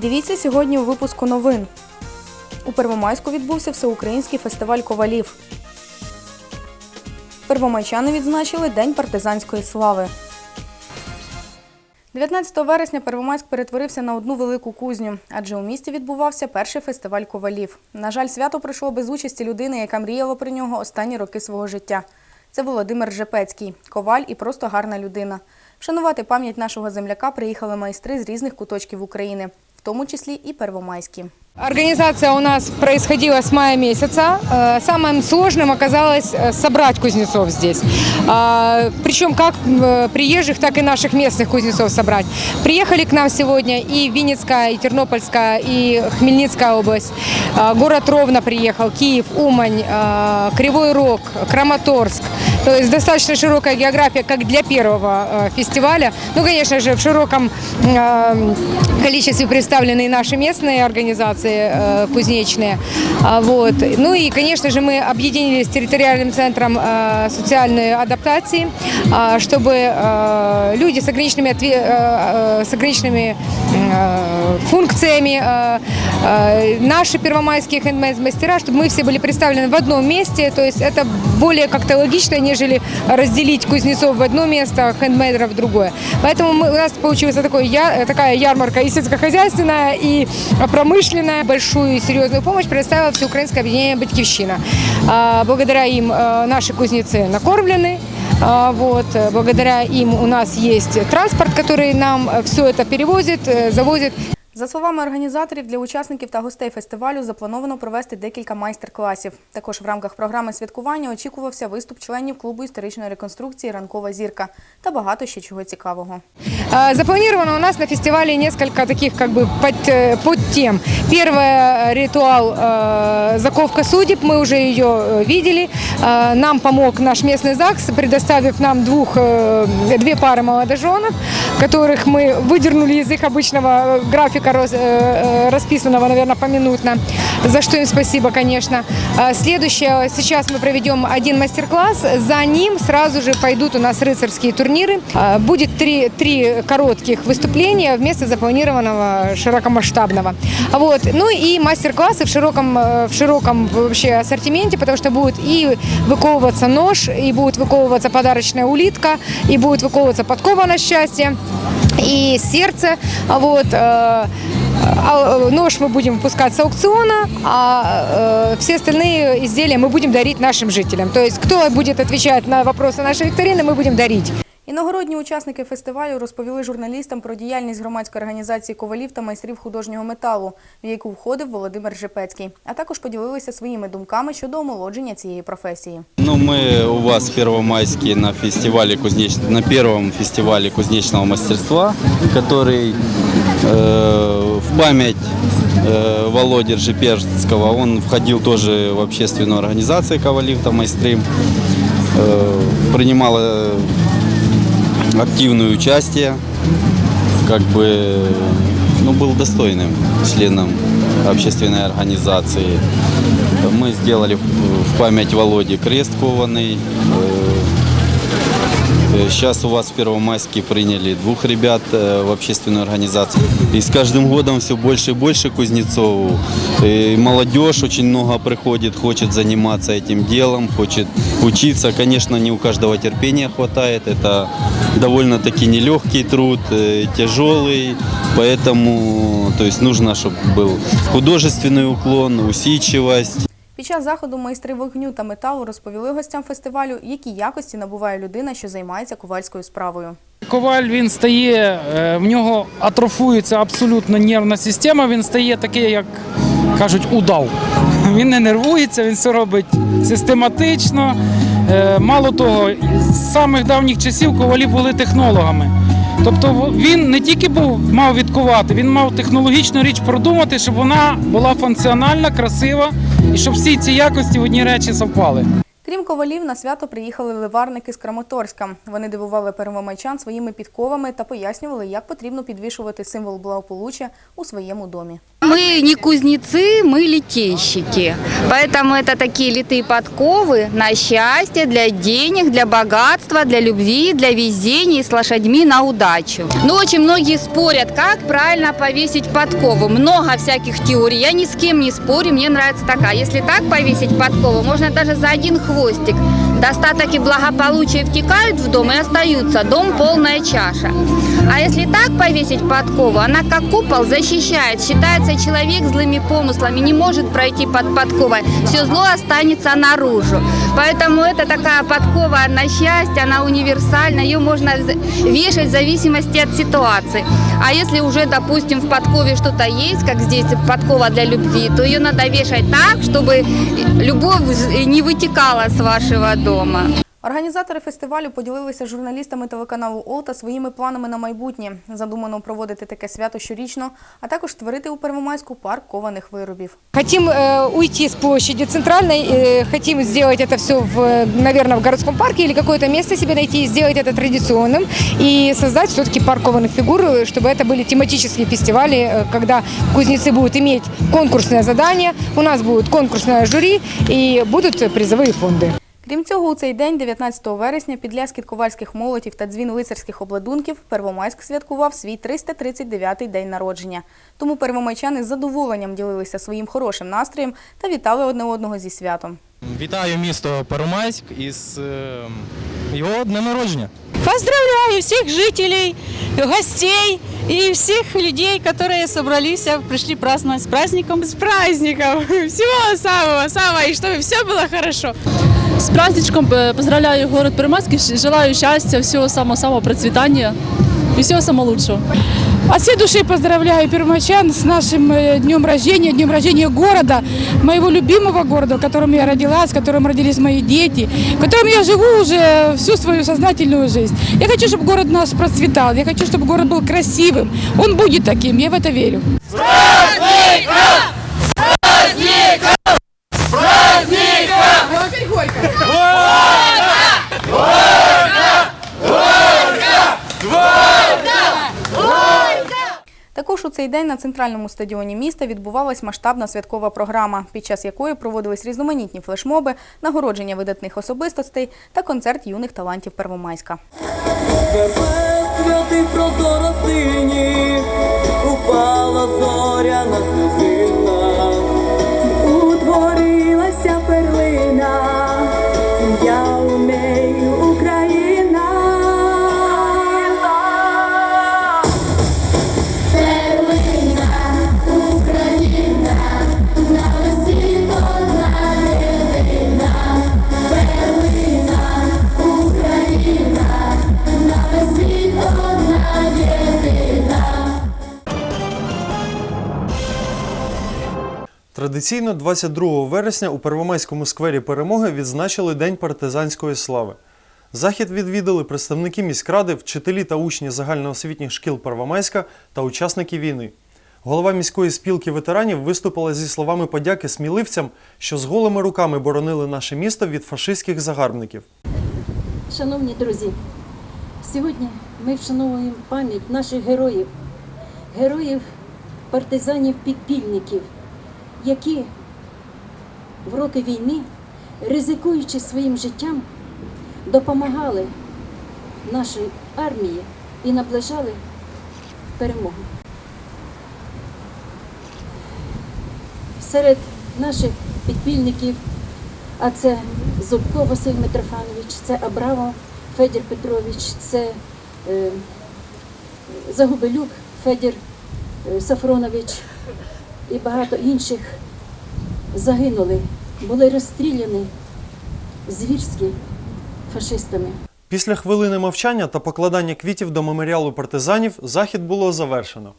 Дивіться сьогодні у випуску новин. У Первомайську відбувся всеукраїнський фестиваль ковалів. Первомайчани відзначили День партизанської слави. 19 вересня Первомайськ перетворився на одну велику кузню, адже у місті відбувався перший фестиваль ковалів. На жаль, свято пройшло без участі людини, яка мріяла про нього останні роки свого життя. Це Володимир Жепецький, коваль і просто гарна людина. Вшанувати пам'ять нашого земляка приїхали майстри з різних куточків України, тому числі і первомайські. Организация у нас происходила с мая месяца. Э, Самым сложным оказалось э, собрать кузнецов здесь. А, Причем как э, приезжих, так и наших местных кузнецов собрать. Приехали к нам сегодня и Винницкая, и Тернопольская, и Хмельницкая область. А, Город Ровно приехал, Киев, Умань, а, Кривой Рог, Краматорск. То есть достаточно широкая география, как для первого э, фестиваля. Ну, конечно же, в широком э, количестве представлены и наши местные организации э, кузнечные. А, Вот. Ну и, конечно же, мы объединились с территориальным центром э, социальной адаптации, а, чтобы э, люди с ограниченными, отве- э, э, с ограниченными э, функциями, э, э, наши первомайские хендмейд-мастера, чтобы мы все были представлены в одном месте. То есть это более как-то логично, нежели разделить кузнецов в одно место, хендмейдеров в другое. Поэтому мы, у нас получилась такой, я, такая ярмарка и сельскохозяйственная, и промышленная. Большую и серьезную помощь предоставила Всеукраинское объединение «Батьковщина». А, Благодаря им э, наши кузнецы накормлены, а, Вот, э, благодаря им у нас есть транспорт, который нам все это перевозит, э, завозит. За словами організаторів, для учасників та гостей фестивалю заплановано провести декілька майстер-класів. Також в рамках програми святкування очікувався виступ членів клубу історичної реконструкції Ранкова зірка та багато ще чого цікавого. А, Запланировано у нас на фестивале несколько таких как бы под, э, подтем. Первое – ритуал э, «Заковка судеб», мы уже ее э, видели. Э, Нам помог наш местный ЗАГС, предоставив нам двух, э, две пары молодоженов, которых мы выдернули из их обычного э, графика э, э, расписанного, наверное, поминутно, за что им спасибо, конечно. А Следующее, сейчас мы проведем один мастер-класс, за ним сразу же пойдут у нас рыцарские турниры. А, Будет три, три коротких выступления вместо запланированного широкомасштабного. Вот. Ну и мастер-классы в широком, э, в широком вообще ассортименте, потому что будет и выковываться нож, и будет выковываться подарочная улитка, и будет выковываться подкова на счастье, и сердце. А Вот. э, а, э, Нож мы будем выпускать с аукциона, а э, все остальные изделия мы будем дарить нашим жителям. То есть кто будет отвечать на вопросы нашей викторины, мы будем дарить. Іногородні учасники фестивалю розповіли журналістам про діяльність громадської організації ковалів та майстрів художнього металу, в яку входив Володимир Жепецький, а також поділилися своїми думками щодо омолодження цієї професії. Ну, мы у вас первомайские на фестивале кузнеч... на первом фестивале кузнечного мастерства, который э, в память э, Володи Ржеперского, он входил тоже в общественную организацию Ковалив майстры, э, принимала активное участие, как бы, ну, был достойным членом общественной организации. Мы сделали в в память Володи крест кованый. Э, Сейчас у вас в Первомайске приняли двух ребят э, в общественную организацию. И с каждым годом все больше и больше кузнецов. И молодежь очень много приходит, хочет заниматься этим делом, хочет учиться. Конечно, не у каждого терпения хватает. Это довольно-таки нелегкий труд, э, тяжелый. Поэтому то есть нужно, чтобы был художественный уклон, усидчивость. Під час заходу майстри вогню та металу розповіли гостям фестивалю, які якості набуває людина, що займається ковальською справою. Коваль він стає, е, в нього атрофується абсолютно нервна система, він стає такий, як кажуть, удав. Він не нервується, він все робить систематично. Е, Мало того, з самих давніх часів ковалі були технологами. Тобто він не тільки був, мав відкувати, він мав технологічну річ продумати, щоб вона була функціональна, красива і щоб всі ці якості в одні речі совпали. Крім ковалів, на свято приїхали ливарники з Краматорська. Вони дивували первомайчан своїми підковами та пояснювали, як потрібно підвішувати символ благополуччя у своєму домі. Мы не кузнецы, мы литейщики. Поэтому это такие литые подковы на счастье, для денег, для богатства, для любви, для везения и с лошадьми на удачу. Но очень многие спорят, как правильно повесить подкову. Много всяких теорий. Я ни с кем не спорю, мне нравится такая. Если так повесить подкову, можно даже за один хвостик. Достаток и благополучие втекают в дом и остаются. Дом полная чаша. А если так повесить подкову, она как купол защищает. Считается, человек злыми помыслами не может пройти под подковой. Все зло останется наружу. Поэтому это такая подкова на счастье, она универсальна. Ее можно вешать в зависимости от ситуации. А если уже, допустим, в подкове что-то есть, как здесь подкова для любви, то ее надо вешать так, чтобы любовь не вытекала с вашего дома. Організатори фестивалю поділилися з журналістами телеканалу Олта своїми планами на майбутнє. Задумано проводити таке свято щорічно, а також створити у Первомайську парк кованих виробів. Хотим э, уйти с площади центральной, э, хотим сделать это все, в, наверное, в городском парке или какое-то место себе найти и сделать это традиционным и создать все-таки парк кованых фигур, э, чтобы это были тематические фестивали, э, когда кузнецы будут иметь конкурсное задание, у нас будет конкурсное жюри и будут призовые фонды. Крім цього, у цей день, 19 вересня, під ляскіт ковальських молотів та дзвін лицарських обладунків Первомайськ святкував свій 339-й день народження. Тому первомайчани з задоволенням ділилися своїм хорошим настроєм та вітали одне одного зі святом. Вітаю місто Первомайськ із е, його днем народження. Поздравляю всех жителей, гостей и всех людей, которые собрались, а, пришли праздновать с праздником. С праздником! Всего самого, самого, и чтобы все было хорошо. С праздничком поздравляю город и желаю счастья, всего самого-самого процветания и всего самого лучшего. От всей души поздравляю первомайчан с нашим э, днем рождения, днем рождения города, моего любимого города, в котором я родилась, в котором родились мои дети, в котором я живу уже всю свою сознательную жизнь. Я хочу, чтобы город наш процветал, я хочу, чтобы город был красивым. Он будет таким, я в это верю. Також у цей день на центральному стадіоні міста відбувалась масштабна святкова програма, під час якої проводились різноманітні флешмоби, нагородження видатних особистостей та концерт юних талантів Первомайська. Святий Традиційно 22 вересня у Первомайському сквері Перемоги відзначили День партизанської слави. Захід відвідали представники міськради, вчителі та учні загальноосвітніх шкіл Первомайська та учасники війни. Голова міської спілки ветеранів виступила зі словами подяки сміливцям, що з голими руками боронили наше місто від фашистських загарбників. Шановні друзі, сьогодні ми вшановуємо пам'ять наших героїв, героїв, партизанів-підпільників, які в роки війни, ризикуючи своїм життям, допомагали нашій армії і наближали перемогу. Серед наших підпільників а це Зубко Василь Митрофанович, це Абрамо Федір Петрович, це е, Загубелюк Федір е, Сафронович і багато інших загинули, були розстріляні звірські фашистами. Після хвилини мовчання та покладання квітів до меморіалу партизанів захід було завершено.